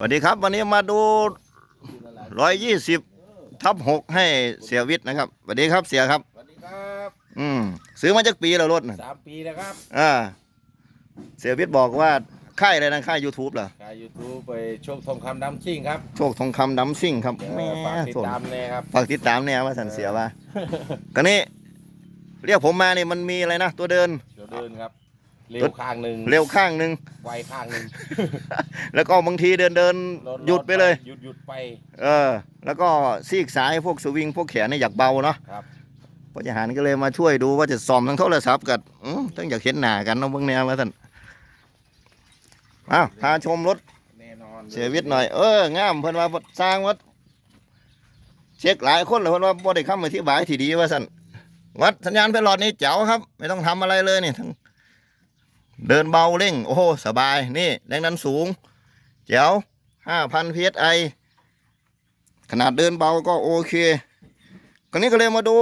สวัสดีครับ วันนี้มาดูร้อยยี่สิบทับหกให้เสียวิทย์นะครับสวัสดีครับเสียครับ สวัสดีครับอืมซื้อมาจากปีแล้วรถน่ะสามปีนะครับอ่าเสียวิทย์บอกว่าค่ายอะไรนะค่าย YouTube เหรอขายยูทูบไปโชคทองคำดำซิ่งครับโชคทองคำดัมซิ่งครับเดี๋ยวแหม่ฝากติดสนตามเลยครับฝากติดตามเนี่ยว่าสันเสียว่าก็นี่เรียกผมมานี่มันมีอะไรนะตัวเดินเดี๋ยวเดินครับ เร็วข้างหนึ่งเร็วข้างหนึ่งไวข้างหนึ่งแล้วก็บางทีเดินเดินรถหยุดไปเลย หยุดหยุดไป เออ แล้วก็ซีกซ้ายพวกสวิงพวกแขนเนี่ยอยากเบาเนาะครับพอจะหารก็เลยมาช่วยดูว่าจะซ่อมทั้งโทรศัพท์กับอื้อต้องอยากเห็นหน้ากันเนาะเบิ่งแนวมาท่านอ้าวพาชมรถแน่นอนเสียวิทย์หน่อยเอองามเพิ่นว่าสร้างวัดเช็คหลายคนเลยเพิ่นว่าบ่ได้คำอธิบายที่ดีว่าสั่นวัดสัญญาณไฟหลอดนี่เจ๋วครับ ไม่ต้องทำอะไรเลยนี่ทั้ง เดินเบาเร่ง โอ้โหสบาย นี่แรงดันสูง เจ๋ว5,000 psi ขนาดเดินเบาก็โอเคคราวนี้ก็เลยมาดู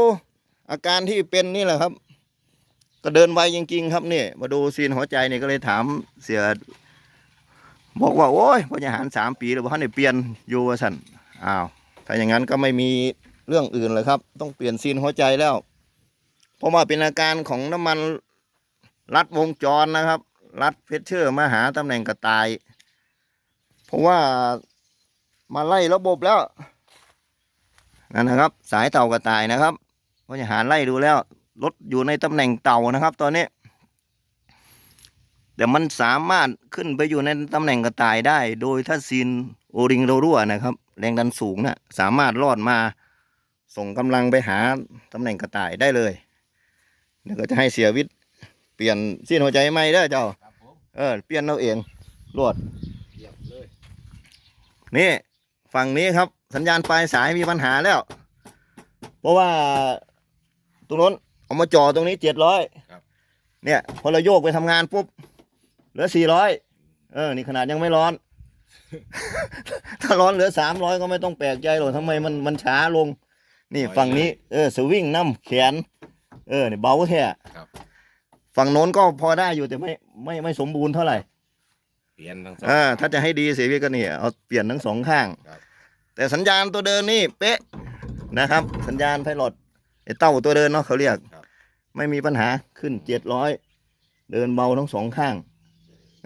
อาการที่เป็นนี่แหละครับ ก็เดินไวจริง ๆ ครับนี่มาดูซีนหัวใจนี่ก็เลยถามเสีย บอกว่า โอ้ยพอจะหารสามปีแล้วบ่ทันได้เปลี่ยนอยู่ว่าสันอ้าวถ้าอย่างนั้นก็ไม่มีเรื่องอื่นเลยครับ ต้องเปลี่ยนซีนหัวใจแล้ว เพราะว่าเป็นอาการของน้ำมัน รัดวงจรนะครับ รัดเพชเชอร์มาหาตำแหน่งกระต่าย เพราะว่ามาไล่ระบบแล้วนั่นนะครับ สายเต่ากระต่ายนะครับพอจะหารไล่ดูแล้วรถอยู่ในตำแหน่งเต่านะครับ ตอนนี้แต่มันสามารถขึ้นไปอยู่ในตำแหน่งกระต่ายได้ โดยถ้าซีนโอริงโรรั่วนะครับ แรงดันสูงนะ่ะสามารถรอดมาส่งกำลังไปหาตำแหน่งกระต่ายได้เลยเดี๋ยวก็จะให้เสียวิทย์ เปลี่ยนซีนหัวใจใหม่ได้อเจ้า ครับผมเออ เปลี่ยนเอาเองรวด เยี่ยมเลย นี่ฝั่งนี้ครับสัญญาณปลายสายมีปัญหาแล้ว เพราะว่าตรงนู้นเอามาจ่อตรงนี้เจ็ดร้อยเนี่ยพอเราโยกไปทำงานปุ๊บเหลือสี่ร้อยเออ นี่ขนาดยังไม่ร้อน ถ้าร้อนเหลือสามร้อยก็ไม่ต้องแปลกใจหรอกทำไมมันมันช้าลง นี่ฝั่งนี้ เออสวิงน้ำแขน เออนี่เบาแท้ครับ ฝั่งโน้นก็พอได้อยู่แต่ไม่ไม่ไม่สมบูรณ์เท่าไหร่เปลี่ยนทั้งสองอ่าถ้าจะให้ดีเสียวิก็เนี่ยเอาเปลี่ยนทั้งสองข้าง ครับแต่สัญญาณตัวเดินนี่เป๊ะนะครับ สัญญาณไพลอตไอ้เต้าตัวเดินเนาะเขาเรียก ครับ ไม่มีปัญหาขึ้นเจ็ดร้อยเดินเบาทั้งสองข้าง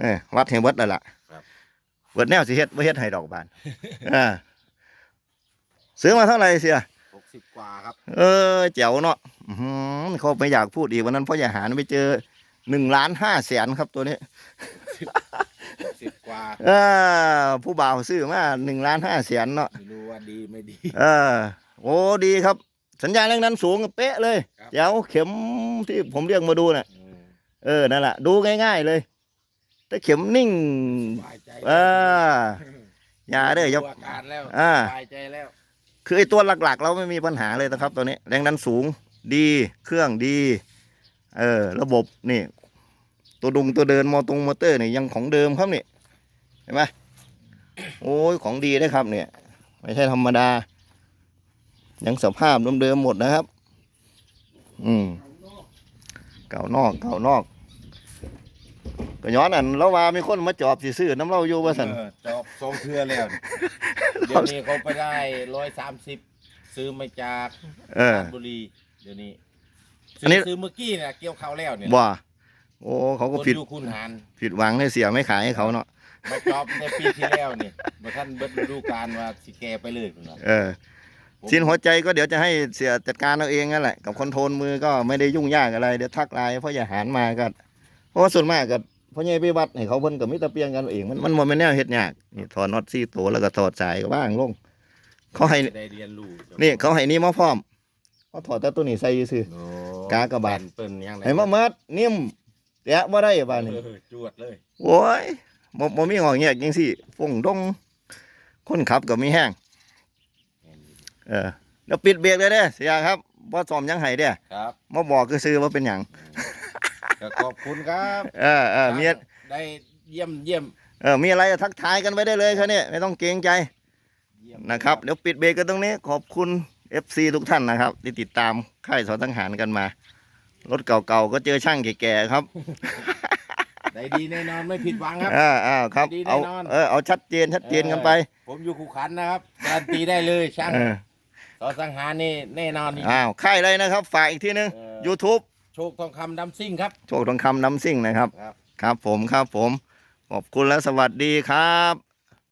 เออวัดเห็นวัดแล้วล่ะครับ เวิดแนวสิเฮ็ดบ่เฮ็ดให้ดอกบานอ่าซื้อมาเท่าไหร่เสียหกสิบกว่าครับ เออแจ๋วเนาะอื้อหือ เขาไม่อยากพูดอีกวันนั้นเพราะอย่าหารไปเจอหนึ่งล้านห้าแสนครับตัวนี้หกสิบกว่าเออผู้บ่าวซื้อมาหนึ่งล้านห้าแสนเนาะไม่รู้ว่าดีไม่ดี เออ โอ้ดีครับ สัญญาณแรงดันสูงเป๊ะเลยครับเดี๋ยวเข็มที่ผมเรียกมาดูน่ะอืมเออนั่นแหละดูง่าย ๆ เลยแต่เข็มนิ่งสบายใจเอออย่าเด้ออย่าดูอาการแล้วอ่าสบายใจแล้วคือไอ้ตัวหลัก ๆ เราไม่มีปัญหาเลยนะครับ ตัวนี้แรงดันสูง ดีเครื่องดี เออระบบนี่ตัวดุงตัวเดินมอตรงมอเตอร์นี่ยังของเดิมครับนี่เห็นไหมโอ้ยของดีได้ครับเนี่ย ไม่ใช่ธรรมดา ยังสภาพเดิมๆหมดนะครับ อืมเก่านอกเก่านอกก็ย้อนอันแล้วว่ามีคนมาจอบสิซื้อน้ำเราอยู่ว่าสันเออจอบทรงเทือแล้วนี่เดี๋ยวนี้เขาไปได้ร้อยสามสิบซื้อมาจากเออ ราชบุรี เดี๋ยวนี้อันนี้ ซื้อเมื่อกี้เนี่ยเกี่ยวข้าวแล้วเนี่ยว่าโอ้เขาก็คนผิดอยู่คุณหารผิดหวังเลยเสียไม่ขายให้เขาเนาะมาจอบในปีที่แล้วเนี่ยมาท่านเบิดฤดูกาลว่าสิแกไปเลยคุณน่ะเออสินหัวใจก็เดี๋ยวจะให้เสียจัดการเอาเองนั่นแหละกับคอนโทรลมือก็ไม่ได้ยุ่งยากอะไรเดี๋ยวทักไลน์เพราะอย่าหารมาก็เพราะว่าส่วนมากก็พ่อใหญ่ไปวัดให้เขาเพิ่นกับมิตรเปลียงกันเอาเองมันมันบ่แม่นแนวเฮ็ดยากนี่ถอดน็อตซี่ตัวแล้วก็ถอดสายก็ว่างลงเขาให้จะได้เรียนรู้นี่เขาให้นี่มาพร้อม เขาถอดแต่ตัวนี้ใส่ซื่อ โอ้กากบาทเปิ้นยังไงให้มาเมิดนิ่มแตะบ่ได้บาดนี้ เออจวดเลยโอ้ยบ่บ่มีหอกแยกจังซี่ฟงดง คนขับก็มีแห้งเออเดี๋ยวปิดเบรกเลยเด้อเสียครับบ่ซ่อมหยังให้เด้อครับมาบอกคือซื้อว่าเป็นหยังก็ขอบคุณครับเออเออมีได้เยี่ยมเยี่ยมเออมีอะไรทักทายกันไว้ได้เลยครับเนี่ยไม่ต้องเกรงใจเยี่ยมนะครับ เดี๋ยวปิดเบรกกันตรงนี้ ขอบคุณ FC ทุกท่านนะครับที่ติดตามค่ายสอนทั้งหารกันมา รถเก่าๆก็เจอช่างแก่ๆครับ ได้ดีแน่นอนไม่ผิดหวังครับ อ่าอ่าครับ ดีแน่เอานอน เออเอาชัดเจนชัดเจนกันไปผมอยู่คู่ขันนะครับการนตีได้เลยช่างเออต่อสังหารนี่แน่นอนอ้าวค่ายเลยนะครับ ฝากอีกทีนึง เออ YouTube โชคทองคำดำซิ่งครับ โชคทองคำน้ำซิ่งนะครับ ครับ ครับผมครับผม ขอบคุณและสวัสดีครับ